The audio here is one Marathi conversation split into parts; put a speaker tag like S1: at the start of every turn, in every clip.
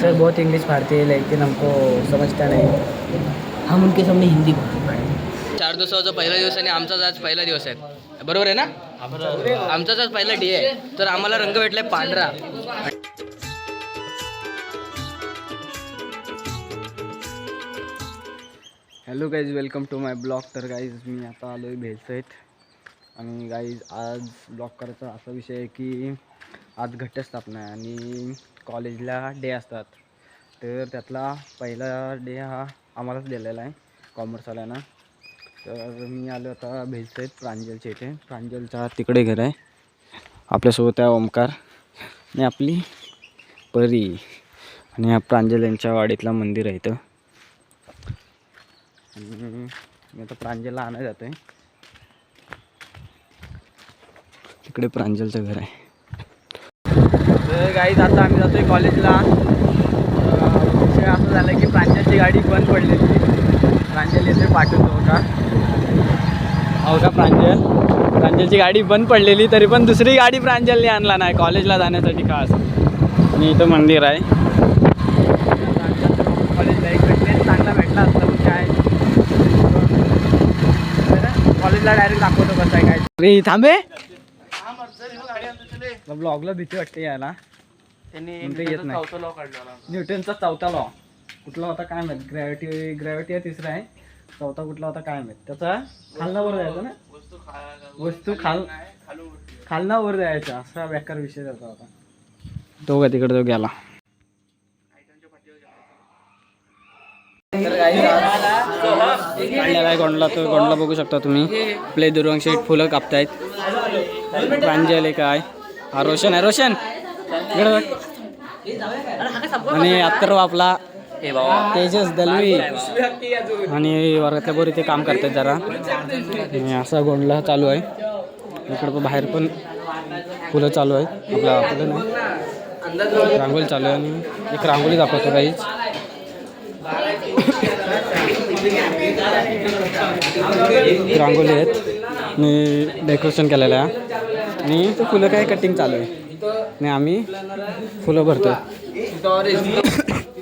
S1: सर बहुत इंग्लिश पढ़ती है लेकिन हमको समझता नहीं। हम उनके सामने हिंदी
S2: चार दिवसाचा पहिला दिवस आणि आमचाच आज पहिला दिवस आहे. बरोबर आहे ना? आमचाच आज पहिला डे आहे. तर आम्हाला रंग भेटलाय पांढरा.
S1: Hello guys welcome to my blog तर गाईज मी आता आलो आहे भेलसहित आणि गाईज आज ब्लॉग करायचा असा विषय आहे की आज घटस्थापना आहे आणि कॉलेजला डे असतात. तर त्यातला पहिला डे हा आम्हालाच दिलेला आहे कॉमर्सवाल्यांना तर मी आलो आता भेलसहित प्रांजलच्या इथे. प्रांजलचा तिकडे घर आहे. आपल्यासोबत आहे ओमकार आणि आपली परी आणि हा प्रांजल यांच्या वाडीतला मंदिर आहे इथं. आणि मी आता प्रांजलला आणायला जातो आहे तिकडे प्रांजलचं घर आहे. तर गाईज आता आम्ही जातोय कॉलेजला विषय असं झालं की प्रांजलची गाडी बंद पडलेली प्रांजल येते पाठवतो का हो का प्रांजल? प्रांजलची गाडी बंद पडलेली तरी पण दुसरी गाडी प्रांजलने आणला नाही. कॉलेजला जाण्यासाठी खास आणि इथं मंदिर आहे. कॉलेजला एक भेटले चांगला भेटला असता काय? कॉलेजला डायरेक्ट दाखवतो कसं आहे काय रे थांबे. ब्लॉगला भीती वाटते यायला. येत नाही. न्यूटनचा चौथा लॉ कुठला होता काय माहीत? ग्रॅव्हिटी ग्रॅव्हिटी हा तिसरा आहे. चौथा कुठला होता काय माहीत? त्याचा खालना वर जायचं ना? वस्तू खाल खालना वर जायचा. असा बेकार विषय त्याचा होता. तो का तिकडे तो गेला काढलेला आहे गोंडला. तो गोंडला बघू शकता तुम्ही. आपले दुर्वंश शेठ फुलं कापतायत. प्रांजल आहे. काय हा रोशन आहे रोशन. आणि अत्तर आपला तेजस दलवी. आणि वर्गातल्या बोर इथे काम करतात जरा. आणि असा गोंडला चालू आहे. इकडं पण बाहेर पण फुलं चालू आहे आपला फुलं नाही. रांगोळी चालू आहे आणि एक रांगोळी दाखवतो काहीच रांगोली आहेत. आणि डेकोरेशन केलेलं आहे. आणि ते फुलं काय कटिंग चालू आहे? आणि आम्ही फुलं भरतो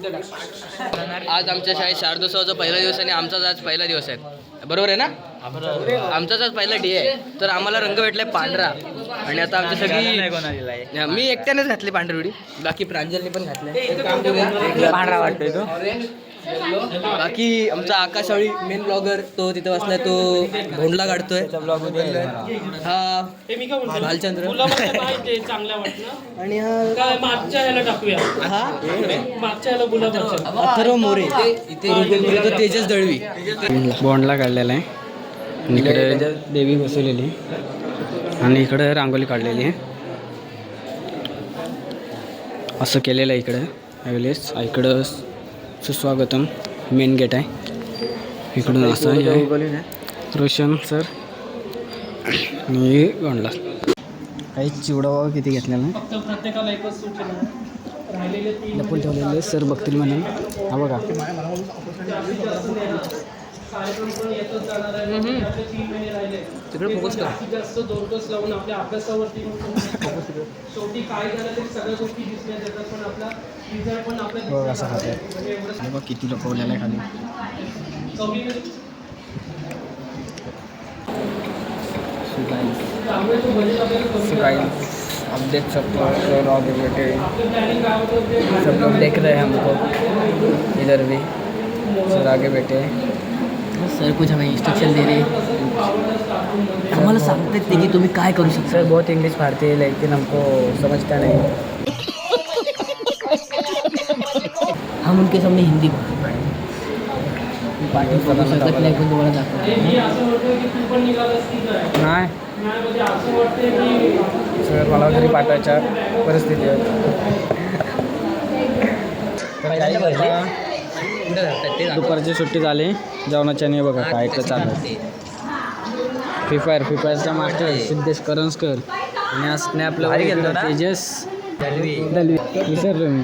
S2: आज आमच्या शाळेत शारदोत्सवाचा पहिला दिवस आणि आमचाच आज पहिला दिवस आहे. बरोबर आहे ना? आमचाच आज पहिला डे आहे. तर आम्हाला रंग भेटलाय पांढरा. आणि आता आमची सगळी मी एकट्यानेच घातली पांढरी उडी बाकी प्रांजलने पण घातले.
S1: पांढरा वाटतोय तो.
S2: बाकी आमचा आकाशवाळी मेन ब्लॉगर तो तिथे बसलाय तो भोंडला काढतोय. हा भालचंद्र आणि हा
S3: मागच्या ह्याला टाकूया.
S2: हा?
S3: मागच्या ह्याला
S2: अथर्व मोरे. तो तेजस दळवी.
S1: बॉन्डला काढलेला आहे. आणि इकडे देवी बसवलेली आणि इकडे रांगोळी काढलेली आहे. असं केलेलं आहे इकडं. यावेळेस इकडं सुस्वागतम मेन गेट आहे. इकडून असं हे आहे. रोशन सर आणि गोंडला काही चिवडा बाबा किती घेतलेला आहे.
S3: फक्त प्रत्येकाला एकच सूचना राहिलेले तीन
S1: लपून ठेवलेले सर बघतील म्हणून. हा बघा.
S3: कार्यक्रम पण येतच जाणार आहे आपले तीन महिने राहिले
S2: तिकडे फोकस कर.
S3: जास्तीत जास्त जोरकस लावून आपल्या अभ्यासावरती पण शेवटी काय झालं तरी सगळ्या गोष्टी दिसल्या जातात पण आपला रिझल्ट पण आपल्या
S1: बघ असं खाते.
S3: म्हणजे एवढं
S1: हे बघ किती लपवलेलं आहे खाली.
S3: कमी
S1: सो गाइस अब देख सकते हो सर आगे बैठे सब लोग देख रहे हैं हमको इधर भी। सर आगे बैठे
S2: सर कुछ हमें इंस्ट्रक्शन दे रहे आम्हाला सांगतात ते की तुम्ही काय करू शकता
S1: सर बहुत इंग्लिश पढ़ती है लेकिन हमको समझता नहीं।
S2: हम उनके सामने हिंदी
S1: पाठी
S2: शकत नाही पण तुम्हाला दाखव
S3: मी असं वाटतं की तू पण निघालास की काय
S1: नाही.
S3: नाही म्हणजे असं वाटतं की
S1: सर मला घरी पाठवायच्या परिस्थिती आहे दुपारची सुट्टी झाली. जेवणाची आणि हे बघा काय तर चालू फ्री फायर फ्री फायरचा मास्टर सिद्धेश करंजकर. आणि आज स्नॅपला तेजस. दलवी. विसरलो मी.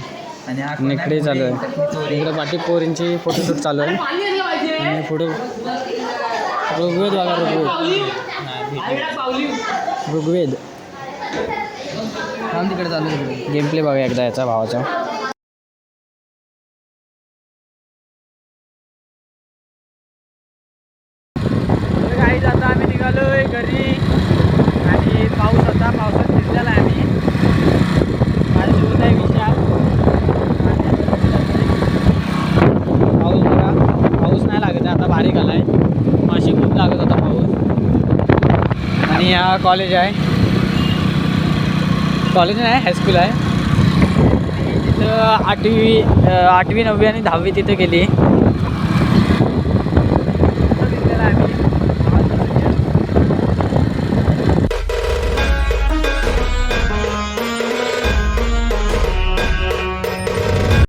S1: आणि इकडे चालू आहे. इकडे पाठी पोरींची फोटोशूट चालू आहे. आणि पुढे ऋग्वेद बघा ऋग्वेद. ऋग्वेद.
S2: तिकडे चालू
S1: गेम प्ले बघा एकदा याचा भावाचा. आता आम्ही निघालोय घरी. आणि हा कॉलेज आहे कॉलेज नाही हायस्कूल आहे तिथं आठवी आठवी नववी आणि दहावी तिथं गेली।